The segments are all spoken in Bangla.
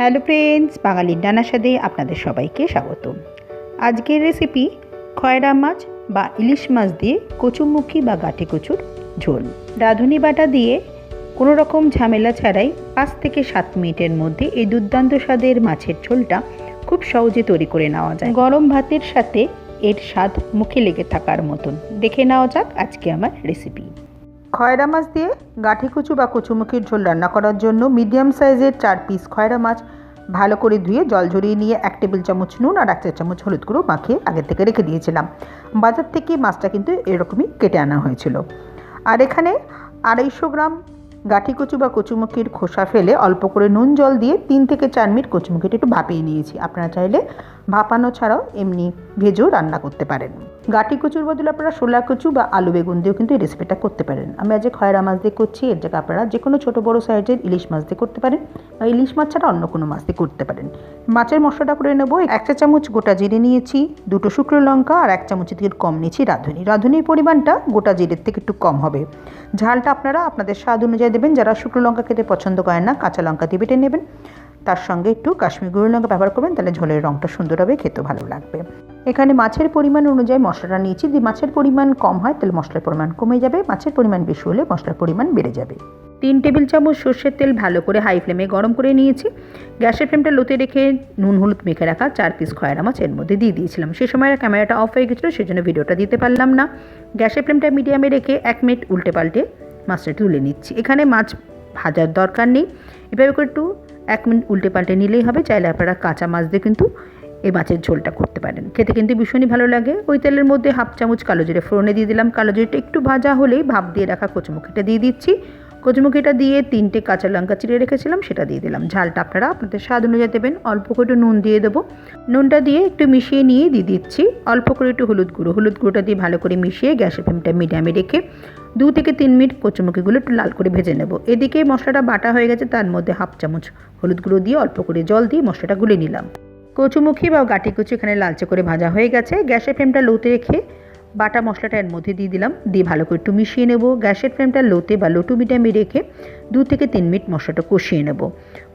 হ্যালো ফ্রেন্ডস বাঙালির ডানা স্বাদে আপনাদের সবাইকে স্বাগত। আজকের রেসিপি খয়রা মাছ বা ইলিশ মাছ দিয়ে কচুমুখী বা গাঠি কচুর ঝোল। রাঁধুনি বাটা দিয়ে কোনো রকম ঝামেলা ছাড়াই পাঁচ থেকে সাত মিনিটের মধ্যে এই দুর্দান্ত স্বাদের মাছের ঝোলটা খুব সহজে তৈরি করে নেওয়া যায়। গরম ভাতের সাথে এর স্বাদ মুখে লেগে থাকার মতন। দেখে নেওয়া যাক আজকে আমার রেসিপি খয়রা মাছ দিয়ে গাঠি কচু বা কচুমুখির ঝোল রান্না করার জন্য মিডিয়াম সাইজের চার পিস খয়রা মাছ ভালো করে ধুয়ে জল ঝরিয়ে নিয়ে এক টেবিল চামচ নুন আর এক চা চামচ হলুদ গুঁড়ো মাখিয়ে আগে থেকে রেখে দিয়েছিলাম। বাজার থেকে মাছটা কিন্তু এরকমই কেটে আনা হয়েছিল। আর এখানে আড়াইশো গ্রাম গাঠি কচু বা কচুমুখির খোসা ফেলে অল্প করে নুন জল দিয়ে তিন থেকে চার মিনিট কচুমুখিটা একটু ভাপিয়ে নিয়েছি। আপনারা চাইলে ভাপানো ছাড়াও এমনি ভেজেও রান্না করতে পারেন। গাঠি কচুর বদলে আপনারা শোলা কচু বা আলু বেগুন দিয়েও কিন্তু এই রেসিপিটা করতে পারেন। আমি আজ খয়রা মাছ দিয়ে করছি, এর জায়গায় আপনারা যে কোনো ছোটো বড়ো সাইজের ইলিশ মাছ দিয়ে করতে পারেন। বা ইলিশ মাছ ছাড়া অন্য কোনো মাছ দিয়ে করতে পারেন। মাছের মশলাটা করে নেব, এক চা চামচ গোটা জিরে নিয়েছি, দুটো শুকনো লঙ্কা আর এক চামচ থেকে কম নিয়েছি রাঁধুনি। রাঁধুনির পরিমাণটা গোটা জিরের থেকে একটু কম হবে। ঝালটা আপনারা আপনাদের স্বাদ অনুযায়ী দেবেন, যারা শুকনো লঙ্কা খেতে পছন্দ করেন না, কাঁচা লঙ্কা দিয়ে বেটে নেবেন। তার সঙ্গে একটু কাশ্মীর গুঁড়ো লঙ্কা ব্যবহার করবেন, তাহলে ঝোলের রঙটা সুন্দর হবে, খেতেও ভালো লাগবে। এখানে মাছের পরিমাণ অনুযায়ী মশলাটা নিয়েছি, যদি মাছের পরিমাণ কম হয়, তাহলে মশলার পরিমাণ কমে যাবে, মাছের পরিমাণ বেশি হলে মশলার পরিমাণ বেড়ে যাবে। তিন টেবিল চামচ সর্ষের তেল ভালো করে হাই ফ্লেমে গরম করে নিয়েছি। গ্যাসের ফ্লেমটা লোতে রেখে নুন হলুদ মেখে রাখা চার পিস খয়রা মাছ এর মধ্যে দিয়ে দিয়েছিলাম। সে সময় ক্যামেরাটা অফ হয়ে গেছিল, সেজন্য ভিডিওটা দিতে পারলাম না। গ্যাসের ফ্লেমটা মিডিয়ামে রেখে এক মিনিট উল্টে পাল্টে মাছটা তুলে নিচ্ছি। এখানে মাছ ভাজার দরকার নেই। এভাবে করে একটু এক মিনিট উল্টে পাল্টে নিলেই হবে, চাইলে আপনারা কাঁচা মাছ দিয়ে কিন্তু এই মাছের ঝোলটা করতে পারেন। খেতে কিন্তু ভীষণই ভালো লাগে। ওই তেলের মধ্যে হাফ চামচ কালো জিরে ফোড়নে দিয়ে দিলাম। কালো জিরেটা একটু ভাজা হলেই ভাপ দিয়ে রাখা কচুমুখিটা দিয়ে দিচ্ছি। কচুমুখিটা দিয়ে তিনটে কাঁচা লঙ্কা চিড়ে রেখেছিলাম, সেটা দিয়ে দিলাম। ঝালটা আপনারা আপনাদের স্বাদ অনুযায়ী দেবেন। অল্প করে একটু নুন দিয়ে দেবো। নুনটা দিয়ে একটু মিশিয়ে নিয়ে দিয়ে দিচ্ছি। অল্প করে একটু হলুদ গুঁড়ো। হলুদ গুঁড়োটা দিয়ে ভালো করে মিশিয়ে গ্যাসের ফ্লেমটা মিডিয়ামে রেখে দু থেকে তিন মিনিট কচুমুখিগুলো একটু লাল করে ভেজে নেব। এদিকে মশলাটা বাটা হয়ে গেছে, তার মধ্যে হাফ চামচ হলুদ গুঁড়ো দিয়ে অল্প করে জল দিয়ে মশলাটা গুলে নিলাম। কচুমুখি বা গাটি কচু এখানে লালচে করে ভাজা হয়ে গেছে। গ্যাসের ফ্লেমটা লোতে রেখে বাটা মশলাটা এর মধ্যে দিয়ে দিলাম। দিয়ে ভালো করে একটু মিশিয়ে নেব। গ্যাসের ফ্লেমটা লোতে বা লোটু মিডিয়ামে রেখে দু থেকে তিন মিনিট মশলাটা কষিয়ে নেব।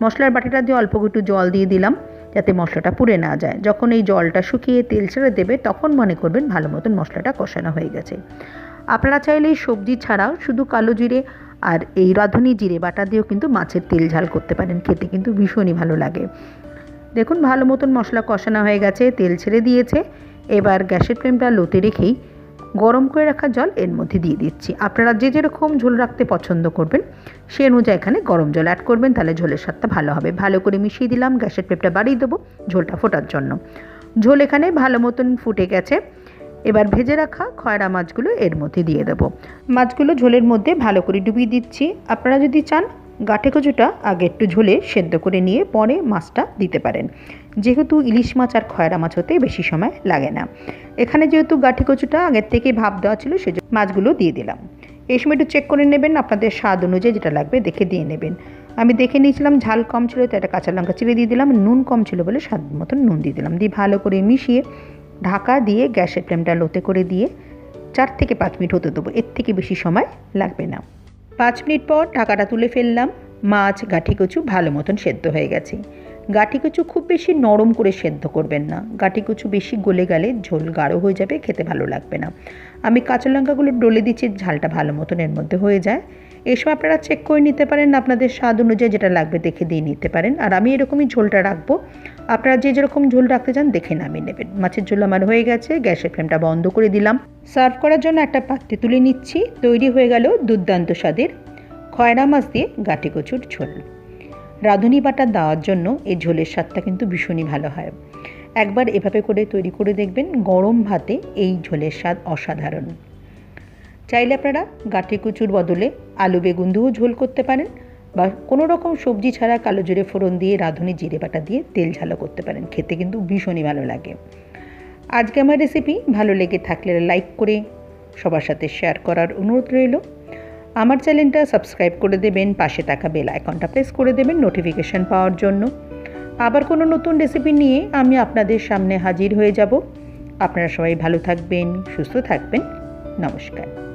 মশলার বাটিটা দিয়ে অল্প একটু জল দিয়ে দিলাম যাতে মশলাটা পুড়ে না যায়। যখন এই জলটা শুকিয়ে তেল ছেড়ে দেবে, তখন মনে করবেন ভালো মতন মশলাটা কষানো হয়ে গেছে। আপনারা চাইলে সবজি ছাড়াও শুধু কালো জিরে আর এই রাঁধুনি জিরে বাটা দিয়েও কিন্তু মাছের তেল ঝাল করতে পারেন। খেতে কিন্তু ভীষণই ভালো লাগে। দেখুন, ভালো মতন মশলা কষানো হয়ে গেছে, তেল ছেড়ে দিয়েছে। এবার গ্যাসের ফ্লেমটা লোতে রেখেই গরম করে রাখা জল এর মধ্যে দিয়ে দিচ্ছি। আপনারা যে যেরকম ঝোল রাখতে পছন্দ করবেন, সে অনুযায়ী এখানে গরম জল অ্যাড করবেন, তাহলে ঝোলের স্বাদটা ভালো হবে। ভালো করে মিশিয়ে দিলাম, গ্যাসের ফ্লেমটা বাড়িয়ে দেবো, ঝোলটা ফোটার জন্য। ঝোল এখানে ভালো মতন ফুটে গেছে। এবার ভেজে রাখা খয়রা মাছগুলো এর মধ্যে দিয়ে দেবো। মাছগুলো ঝোলের মধ্যে ভালো করে ডুবিয়ে দিচ্ছি। আপনারা যদি চান, গাঠে কচুটা আগে একটু ঝোলে সেদ্ধ করে নিয়ে পরে মাছটা দিতে পারেন। যেহেতু ইলিশ মাছ আর খয়রা মাছ হতে বেশি সময় লাগে না। এখানে যেহেতু গাঠি কচুটা আগের থেকে ভাব দেওয়া ছিল, সেজন্য মাছগুলো দিয়ে দিলাম। এই সময় একটু চেক করে নেবেন, আপনাদের স্বাদ অনুযায়ী যেটা লাগবে দেখে দিয়ে নেবেন। আমি দেখে নিয়েছিলাম ঝাল কম ছিল তো একটা কাঁচা লঙ্কা চিড়ে দিয়ে দিলাম। নুন কম ছিল বলে স্বাদ মতন নুন দিয়ে দিলাম। দিয়ে ভালো করে মিশিয়ে ঢাকা দিয়ে গ্যাসের ফ্লেমটা লোতে করে দিয়ে চার থেকে পাঁচ মিনিট হতে দেবো। এর থেকে বেশি সময় লাগবে না। পাঁচ মিনিট পর ঢাকাটা তুলে ফেললাম। মাছ গাঠি কচু ভালো মতন সেদ্ধ হয়ে গেছে। গাঠি কচু খুব বেশি নরম করে সেদ্ধ করবেন না। গাঠি কচু বেশি গলে গেলে ঝোল গাঢ় হয়ে যাবে, খেতে ভালো লাগবে না। আমি কাঁচা লঙ্কাগুলো ডলে দিচ্ছি, ঝালটা ভালো মতন এর মধ্যে হয়ে যায়। এসব আপনারা চেক করে নিতে পারেন, আপনাদের স্বাদ অনুযায়ী যেটা লাগবে দেখে দিয়ে নিতে পারেন। আর আমি এরকমই ঝোলটা রাখব। আপনারা যে যেরকম ঝোল রাখতে চান দেখে নামিয়ে নেবেন। মাছের ঝোল আমার হয়ে গেছে গ্যাসের ফ্লেমটা বন্ধ করে দিলাম। সার্ভ করার জন্য একটা পাত্রে তুলে নিচ্ছি। তৈরি হয়ে গেল দুর্দান্ত স্বাদের খয়রা মাছ দিয়ে গাটি কচুর ঝোল। রাঁধুনি বাটা দেওয়ার জন্য এই ঝোলের স্বাদটা কিন্তু ভীষণই ভালো হয়। একবার এভাবে করে তৈরি করে দেখবেন গরম ভাতে এই ঝোলের স্বাদ অসাধারণ। চাইলে আপনারা গাঠি কুচুর বদলে আলু বেগুন দিয়েও ঝোল করতে পারেন বা কোনো রকম সবজি ছাড়া কালো জিরে ফোড়ন দিয়ে রাঁধুনি জিরে বাটা দিয়ে তেল ঝালো করতে পারেন। খেতে কিন্তু ভীষণই ভালো লাগে। আজকে আমার রেসিপি ভালো লেগে থাকলে লাইক করে সবার সাথে শেয়ার করার অনুরোধ রইল। আমার চ্যানেলটা সাবস্ক্রাইব করে দেবেন, পাশে থাকা বেল আইকনটা প্রেস করে দেবেন নোটিফিকেশান পাওয়ার জন্য। আবার কোনো নতুন রেসিপি নিয়ে আমি আপনাদের সামনে হাজির হয়ে যাব। আপনারা সবাই ভালো থাকবেন, সুস্থ থাকবেন। নমস্কার।